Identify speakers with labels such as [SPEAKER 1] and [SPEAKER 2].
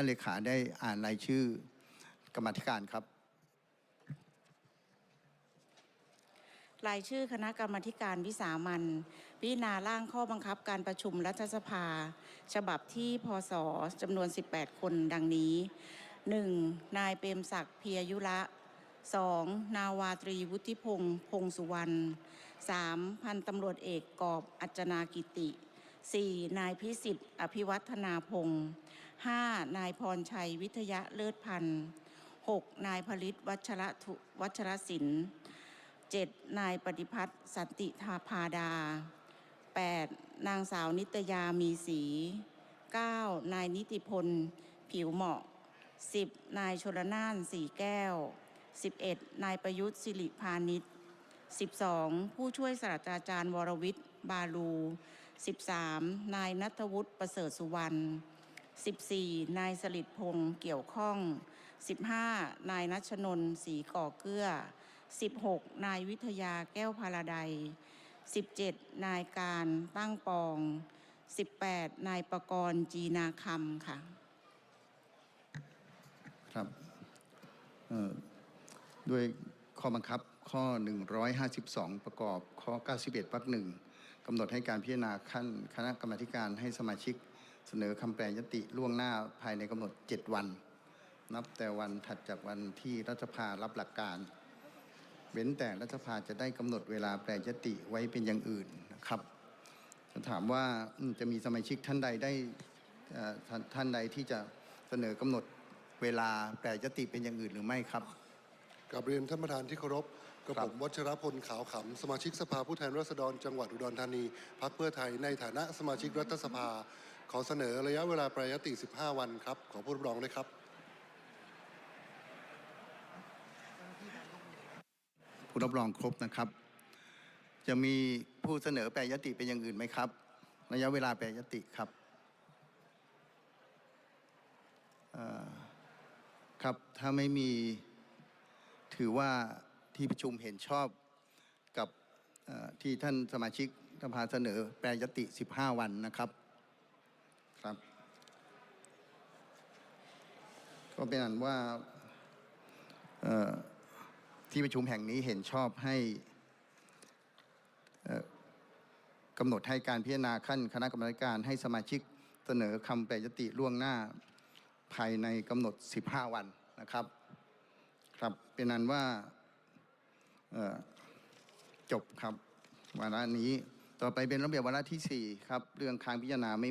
[SPEAKER 1] ท่านเลขาได้อ่านรายชื่อกรรมธิการครับ
[SPEAKER 2] รายชื่อคณะกรรมธิการวิสามันพิจารณาร่างข้อบังคับการประชุมรัฐสภา ฉบับที่พศจำนวน 18 คนดังนี้ 1. นายเปรมศักดิ์เพียยุระ 2. นาวาตรีวุฒิพงษ์พงสุวรรณ 3. พันตำรวจเอกกอบอัจนากิติ 4. นายพิสิทธิ์ อภิวัฒนาพงศ์ 5. นายพรชัยวิทยาเลิศพันธ์ 6. นายผลิตวัชระวัชรศิลป์ 7. นายปฏิพัฒน์สันติธาพาดา 8. นางสาวนิตยามีสี 9. นายนิติพล ผิวเหมาะ 10. นายชลนานสีแก้ว 11. นายประยุทธ์สิริพานิช 12. ผู้ช่วยศาสตราจารย์วรวิทย์ บาลู 13. นายนัทวุฒิประเสริฐสุวรรณ 14. นายสลิดพงษ์เกี่ยวข้อง 15. นายนัชนนท์ศรีก่อเกื้อ 16. นายวิทยาแก้วพาราไดย 17. นายการตั้งปอง 18. นายประกรณ์จีนาคำค่ะ
[SPEAKER 1] ครับด้วยข้อบังคับข้อ 152 ประกอบข้อ 91วรรคหนึ่ง กำหนดให้การพิจารณาขั้นคณะกรรมการให้สมาชิกเสนอคำแปลยติล่วงหน้าภายในกำหนด 7 วัน นับแต่วันถัดจากวันที่รัฐสภารับหลักการ เว้นแต่รัฐสภาจะได้กำหนดเวลาแปลยติไว้เป็นอย่างอื่นนะครับจะถามว่าจะมีสมาชิกท่านใดได้ท่านท่านใดที่จะเสนอกำหนดเวลาแปลยติเป็นอย่างอื่นหรือไม่ครับ
[SPEAKER 3] กับเรียนท่านประธานที่เคารพ กระ
[SPEAKER 1] ครั
[SPEAKER 3] ผ
[SPEAKER 1] บ
[SPEAKER 3] มวัชรพลขาวขำสมาชิกสภาผู้แทนราษฎรจังหวัดอุดรธานีพักเพื่อไทยในฐานะสมาชิกรัฐสภา ขอเสนอระยะเวลาแปรยติ 15 วันครับ ขอผู้รับรองด้วยครับ
[SPEAKER 1] ผู้รับรองครบนะครับ จะมีผู้เสนอแปลยติเป็นอย่างอื่นไหมครับ ระยะเวลาแปลยติครับเอ่อครับถ้าไม่มีถือว่า ที่ประชุมเห็นชอบกับที่ท่านสมาชิกสภาเสนอแปลยติ 15 วันนะครับครับ ก็เป็นอันว่าที่ประชุมแห่งนี้เห็นชอบให้กำหนดให้การพิจารณาขั้นคณะกรรมการให้สมาชิกเสนอคำแปรยติล่วงหน้าภายในกำหนด 15 วันนะครับ ครับเป็นนั้นว่า จบครับวาระนี้ต่อไปเป็นระเบียบวาระที่4ครับเรื่องค้างพิจารณาไม่